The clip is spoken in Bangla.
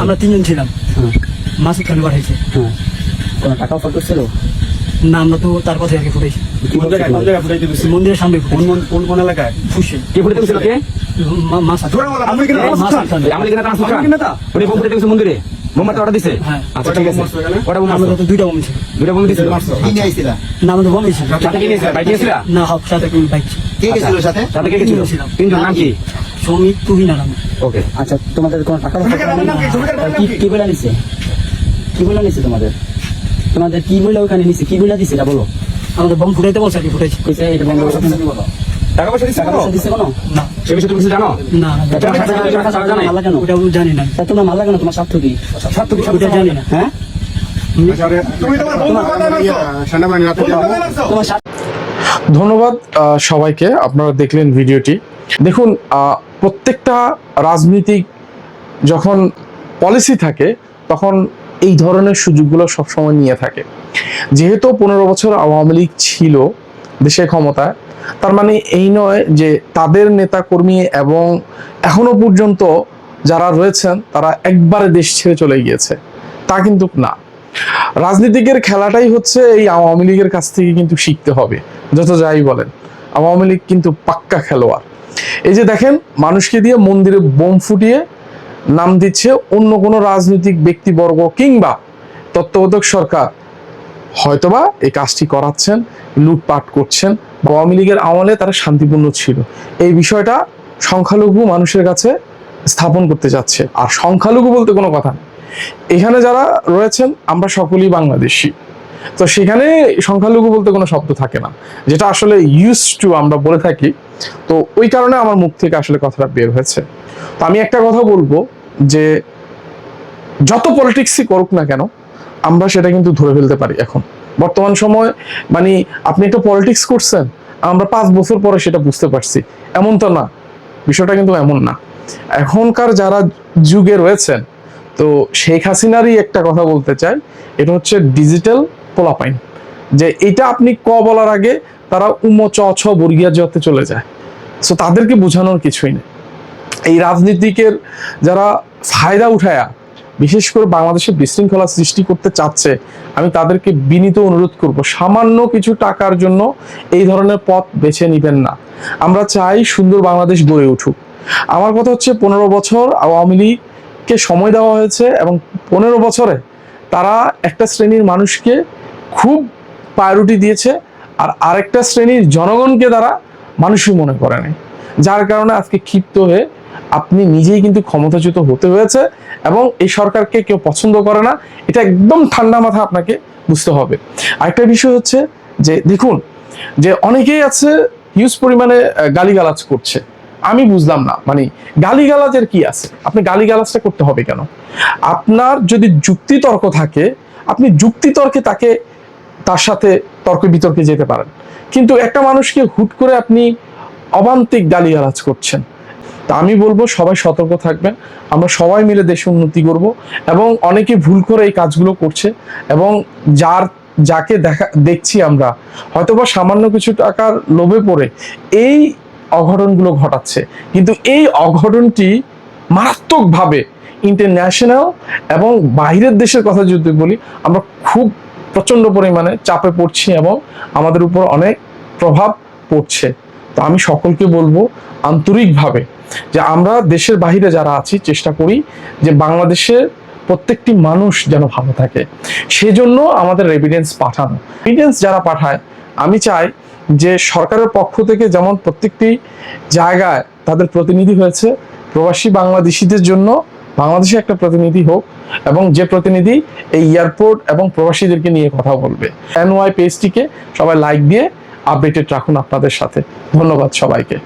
আমরা তিনজন ছিলাম। হ্যাঁ। মাসুদ খান পাঠাইছে। হ্যাঁ। কোনো টাকা অফার করছিল? না আমরা তো তার কথা আগে দিছি মন্দিরের সামনে কোন কোন কোন এলাকায়? ফুসে। কে ফুটে দিয়েছিল কে? মন্দিরে। বোমাটা অর্ডার দিছে? হ্যাঁ। আচ্ছা ঠিক আছে। বোম দুইটা বমি ছিল। দুটা বোম দিছিল? কি নিয়ে আইছিলা না আমাদের বমি ছিল সাথে কি নিয়েছিল? বাইক নিয়েছিল? না হক সাথে কোন বাইক কে গেছিল সাথে? সাথে কে গেছিল? তিনজন নাম কি? শ্রমিক তুহিনা নাম ওকে আচ্ছা তোমাদের কোনো টাকা কি? কি বলে নিছে? কি বলে নিছে তোমাদের? তোমাদের কি বলে ওখানে নিছে? কি বলে দিছে এটা বলো। আমাদের বম ফুটাইতে বলছে কি ফুটাইছি। কইছে এটা বন্ধ করো টাকা পয়সা দিছে কোনো? দিছে কোনো? না। সে বিষয়ে তুমি কিছু জানো? মাল্লা কেন ওটা জানি না। তা তোমরা মারলা কেন তোমার স্বার্থ কি? ওটা জানি না। হ্যাঁ? তুমি তোমার ধন্যবাদ সবাইকে। আপনারা দেখলেন ভিডিওটি। দেখুন আহ, প্রত্যেকটা রাজনৈতিক যখন পলিসি থাকে, তখন এই ধরনের সুযোগগুলো সবসময় নিয়ে থাকে। যেহেতু পনেরো বছর আওয়ামী লীগ ছিল দেশের ক্ষমতায়, তার মানে এই নয় যে তাদের নেতাকর্মী এবং এখনও পর্যন্ত যারা রয়েছেন, তারা একবারে দেশ ছেড়ে চলে গিয়েছে। তা কিন্তু না। রাজনীতিকের খেলাটাই হচ্ছে এই আওয়ামী লীগের কাছ থেকে কিন্তু শিখতে হবে, যত যাই বলেন। আওয়ামী লীগ কিন্তু পাক্কা খেলোয়াড়। এই যে দেখেন, মানুষকে দিয়ে মন্দিরে বোম ফুটিয়ে নাম দিচ্ছে অন্য কোনো রাজনৈতিক ব্যক্তিবর্গ কিংবা তত্ত্বাবধায়ক সরকার। হয়তোবা এই কাজটি করাচ্ছেন, লুটপাট করছেন, আওয়ামী লীগের আমলে তারা শান্তিপূর্ণ ছিল। এই বিষয়টা সংখ্যালঘু মানুষের কাছে স্থাপন করতে যাচ্ছে। আর সংখ্যালঘু বলতে কোনো কথা এখানে যারা রয়েছেন, আমরা সকলেই বাংলাদেশি। তো সেখানে সংখ্যালঘু বলতে কোনো শব্দ থাকে না, যেটা আসলে ইউজ টু আমরা বলে থাকি। তো ওই কারণে আমার মুখ থেকে আসলে কথাটা বের হয়েছে। তো আমি একটা কথা বলব যে, যত পলিটিক্সই করুক না কেন, আমরা সেটা কিন্তু ধরে ফেলতে পারি এখন। বর্তমান সময় মানে আপনি একটা পলিটিক্স করছেন, আমরা পাঁচ বছর পরে সেটা বুঝতে পারছি। এমন তো না, বিষয়টা কিন্তু এমন না। এখনকার যারা যুগে রয়েছেন, তো শেখ হাসিনারই একটা কথা বলতে চাই, এটা হচ্ছে ডিজিটাল পোলাপাইন। যে এটা আপনি ক বলার আগে তারা উম, চ, ছ, বর্গিয়া জতে চলে যায়। সো তাদেরকে বোঝানোর কিছুই নেই। এই রাজনীতিকের যারা ফায়দা উঠায়া, বিশেষ করে বাংলাদেশে বিশৃঙ্খলা সৃষ্টি করতে চাচ্ছে, আমি তাদেরকে বিনীত অনুরোধ করব, সামান্য কিছু টাকার জন্য এই ধরনের পথ বেছে নেবেন না। আমরা চাই সুন্দর বাংলাদেশ গড়ে উঠুক। আমার কথা হচ্ছে পনেরো বছর আওয়ামী লীগকে সময় দেওয়া হয়েছে এবং পনেরো বছরে তারা একটা শ্রেণির মানুষকে খুব প্রায়োরিটি দিয়েছে আর আরেকটা শ্রেণির জনগণকে তারা মানুষই মনে করে নাই। যার কারণে আজকে ক্ষিপ্ত হয়ে আপনি নিজেই কিন্তু ক্ষমতাচ্যুত হতে হয়েছে এবং এই সরকারকে কেউ পছন্দ করে না, এটা একদম ঠান্ডা মাথা আপনাকে বুঝতে হবে। আরেকটা বিষয় হচ্ছে যে, দেখুন, যে অনেকেই আছে হিউজ পরিমাণে গালিগালাজ করছে। আমি বুঝলাম না মানে গালিগালাজের কি আছে? আপনি গালিগালাজটা করতে হবে কেন? আপনার যদি যুক্তিতর্ক থাকে, আপনি যুক্তিতর্কে তাকে সাথে তর্ক বিতর্কে যেতে পারেন। কিন্তু একটা মানুষকে হুট করে আপনি অবান্তিক গালিগালাজ করছেন। তা আমি বলব, সবাই সতর্ক থাকবেন। আমরা সবাই মিলে দেশে উন্নতি করব এবং অনেকে ভুল করে এই কাজগুলো করছে এবং যার, যাকে দেখা, দেখছি আমরা, হয়তোবা সামান্য কিছু টাকার লোভে পড়ে এই অঘটনগুলো ঘটাচ্ছে। কিন্তু এই অঘটনটি মারাত্মকভাবে ইন্টারন্যাশনাল এবং বাইরের দেশের কথা যদি বলি, আমরা খুব প্রচণ্ড পরিমাণে চাপে পড়ছি এবং আমাদের উপর অনেক প্রভাব পড়ছে। তো আমি সকলকে বলব আন্তরিকভাবে যে আমরা দেশের বাইরে যারা আছি, চেষ্টা করি যে বাংলাদেশের প্রত্যেকটি মানুষ যেন ভালো থাকে। সেজন্য আমাদের এভিডেন্স পাঠানো। এভিডেন্স যারা পাঠায়, আমি চাই যে সরকারের পক্ষ থেকে যেমন প্রত্যেকটি জায়গায় তাদের প্রতিনিধি হয়েছে, প্রবাসী বাংলাদেশিদের জন্য বাংলাদেশে একটা প্রতিনিধি হোক এবং যে প্রতিনিধি এই এয়ারপোর্ট এবং প্রবাসীদেরকে নিয়ে কথা বলবে। এনওয়াই পেজটিকে সবাই লাইক দিয়ে আপডেটেড রাখুন আপনাদের সাথে। ধন্যবাদ সবাইকে।